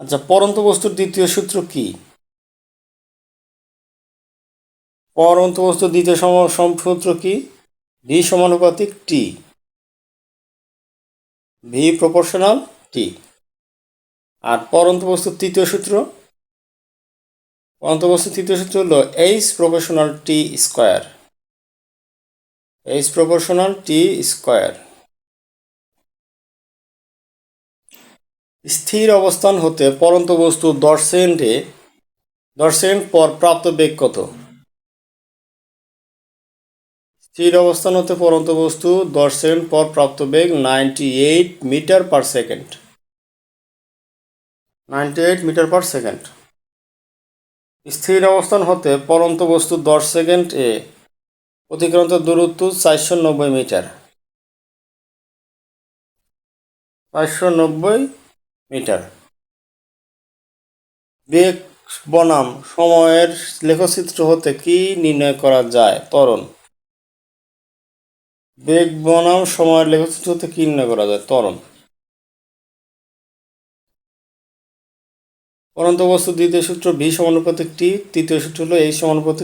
আচ্ছা পরন্ত বস্তুর দ্বিতীয় সূত্র কি? পরন্ত বস্তুর দ্বিতীয় সূত্র কি? ভি সমানুপাতিক টি ভি প্রপোর্শনাল টি আর পরন্ত বস্তুর তৃতীয় সূত্র? পরন্ত বস্তুর তৃতীয় সূত্র হলো H proportional T square H proportional T square স্থির অবস্থান হতে পরন্ত বস্তু দশ সেকেন্ডে দশ সেকেন্ড পর প্রাপ্ত বেগ কত? স্থির অবস্থান হতে পরন্ত বস্তু দশ সেকেন্ড পর প্রাপ্ত বেগ ninety eight metre per second. Ninety eight metre per second. স্থির অবস্থান হতে পরন্ত বস্তু দশ সেকেন্ড এ অতিক্রান্ত দূরত্ব চারশো নব্বই মিটার। চারশো নব্বই মিটার। বেগ, বনাম, সময়ের লেখচিত্র হতে কি নির্ণয় করা যায়? ত্বরণ। বেগ, বনাম, সময়ের লেখচিত্র হতে কি নির্ণয় করা যায়? ত্বরণ। পরন্ত বস্তু দ্বিতীয় সূত্র ভি সমানুপাতিক টি, তৃতীয় সূত্র হলো এই সমানুপাতিক